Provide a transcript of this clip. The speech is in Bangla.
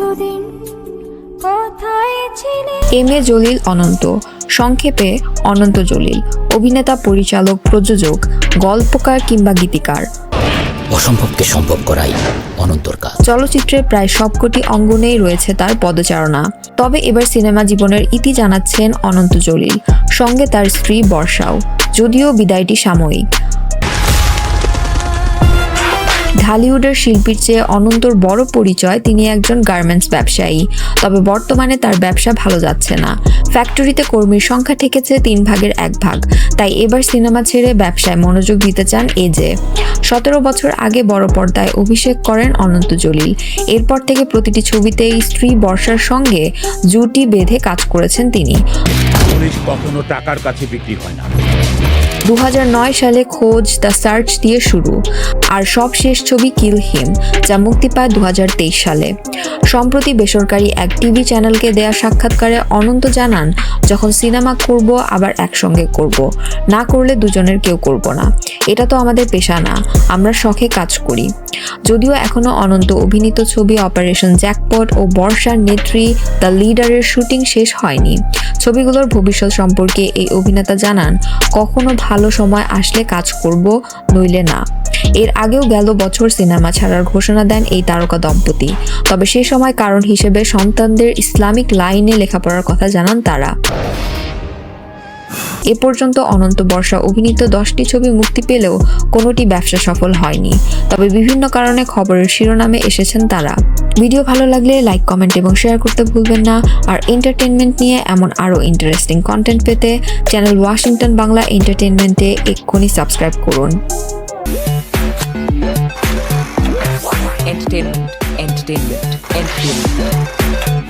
এতদিন কোথায় ছিলে এম এ জলিল অনন্ত সংক্ষেপে অনন্ত জলিল অভিনেতা পরিচালক প্রযোজক গল্পকার কিংবা গীতিকার। অসম্ভবকে সম্ভব করাই অনন্তর কাজ। চলচ্চিত্রের প্রায় সবকটি অঙ্গনেই রয়েছে তার পদচারণা। তবে এবার সিনেমা জীবনের ইতি জানাচ্ছেন অনন্ত জলিল সঙ্গে তার স্ত্রী বর্ষাও যদিও বিদায়টি সাময়িক। ঢালিউডের শিল্পীর চেয়ে অনন্তর বড় পরিচয় তিনি একজন গার্মেন্টস ব্যবসায়ী। তবে বর্তমানে তার ব্যবসা ভালো যাচ্ছে না। ফ্যাক্টরিতে কর্মীর সংখ্যা ঠেকেছে তিন ভাগের এক ভাগ। তাই এবার সিনেমা ছেড়ে ব্যবসায় মনোযোগ দিতে চান এজে সতেরো বছর আগে বড় পর্দায় অভিষেক করেন অনন্ত জলিল। এরপর থেকে প্রতিটি ছবিতেই স্ত্রী বর্ষার সঙ্গে জুটি বেঁধে কাজ করেছেন তিনি। কখনো টাকার কাছে বিক্রি হয় না। দু হাজার নয় সালে খোঁজ দ্য সার্চ দিয়ে শুরু। আর সব শেষ ছবি কিল হিম, যা মুক্তি পায় দু হাজার তেইশ সালে। সম্প্রতি বেসরকারি এক টিভি চ্যানেলকে দেয়া সাক্ষাৎকারে অনন্ত জানান, যখন সিনেমা করব, আবার একসঙ্গে করব। না করলে দুজনের কেউ করব না। এটা তো আমাদের পেশা না। আমরা শখে কাজ করি। যদিও এখনও অনন্ত অভিনীত ছবি অপারেশন জ্যাকপট ও বর্ষার নেত্রী দ্য লিডারের শুটিং শেষ হয়নি। ছবিগুলোর ভবিষ্যৎ সম্পর্কে এই অভিনেতা জানান, কখনো ভালো সময় আসলে কাজ করব নইলে না। এর আগেও গেল বছর সিনেমা ছাড়ার ঘোষণা দেন এই তারকা দম্পতি। তবে সে সময় কারণ হিসেবে সন্তানদের ইসলামিক লাইনে লেখাপড়ার কথা জানান তারা। এ পর্যন্ত অনন্ত বর্ষা অভিনীত দশটি ছবি মুক্তি পেলেও কোনোটি ব্যবসা সফল হয়নি। তবে বিভিন্ন কারণে খবরের শিরোনামে এসেছেন তারা। ভিডিও ভালো লাগলে লাইক কমেন্ট এবং শেয়ার করতে ভুলবেন না আর এন্টারটেনমেন্ট নিয়ে এমন আরও ইন্টারেস্টিং কন্টেন্ট পেতে চ্যানেল ওয়াশিংটন বাংলা এন্টারটেনমেন্টে এক্ষুনি সাবস্ক্রাইব করুন entertainment, entertainment, entertainment.